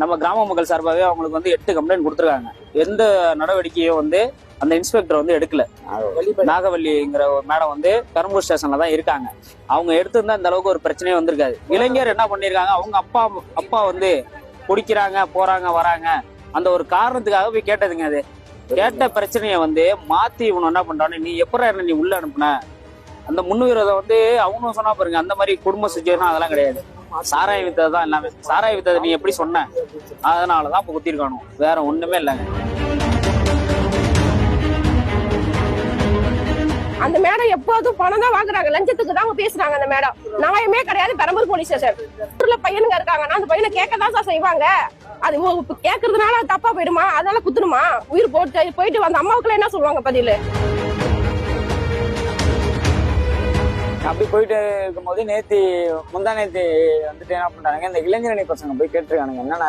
நம்ம கிராம மக்கள் சார்பாகவே அவங்களுக்கு வந்து எட்டு கம்ப்ளைண்ட் கொடுத்துருக்காங்க. எந்த நடவடிக்கையும் வந்து அந்த இன்ஸ்பெக்டர் வந்து எடுக்கல. நாகவல்லிங்கிற மேடம் வந்து பெரம்பூர் ஸ்டேஷன்ல தான் இருக்காங்க. அவங்க எடுத்திருந்தா இந்த அளவுக்கு ஒரு பிரச்சனையே வந்திருக்காது. இளைஞர் என்ன பண்ணிருக்காங்க? அவங்க அப்பா அப்பா வந்து குடிக்கிறாங்க போறாங்க வராங்க. அந்த ஒரு காரணத்துக்காக போய் கேட்டதுங்க அது. கேட்ட பிரச்சனையை வந்து மாத்தி இவனு என்ன பண்றானு நீ எப்படா என்ன நீ உள்ள அனுப்புன? அந்த முன்னுயிரதை வந்து அவனும் சொன்னா பாருங்க அந்த மாதிரி குடும்ப சுச்சுவேஷன் அதெல்லாம் கிடையாது. சாராய வித்தது தான் எல்லாமே. சாராய வித்ததை நீ எப்படி சொன்ன? அதனாலதான் இப்ப குத்திருக்கானு வேற ஒண்ணுமே இல்லைங்க. அந்த மேடம் எப்போதும் பணம் தான் வாங்குறாங்க. லஞ்சத்துக்கு தான் அவங்க பேசுறாங்க அந்த மேடம் நியாயமே கிடையாது. Perambur police station. ஊர்ல பையனுங்க இருக்காங்கன்னா அந்த பையனை கேட்க தான் சார் செய்வாங்க. அது ஓ, கேக்குறதுனால அது தப்பா போயிடுமா? அதனால குத்துணுமா? உயிர் போட்டு போயிட்டு வந்த அம்மாவுக்குள்ள என்ன சொல்லுவாங்க பதிலு? அப்படி போயிட்டு இருக்கும்போது நேத்தி முந்தா நேத்தி வந்துட்டு என்ன பண்றாங்க இந்த இளைஞரணி பசங்க போய் கேட்டிருக்கானுங்க. என்னன்னா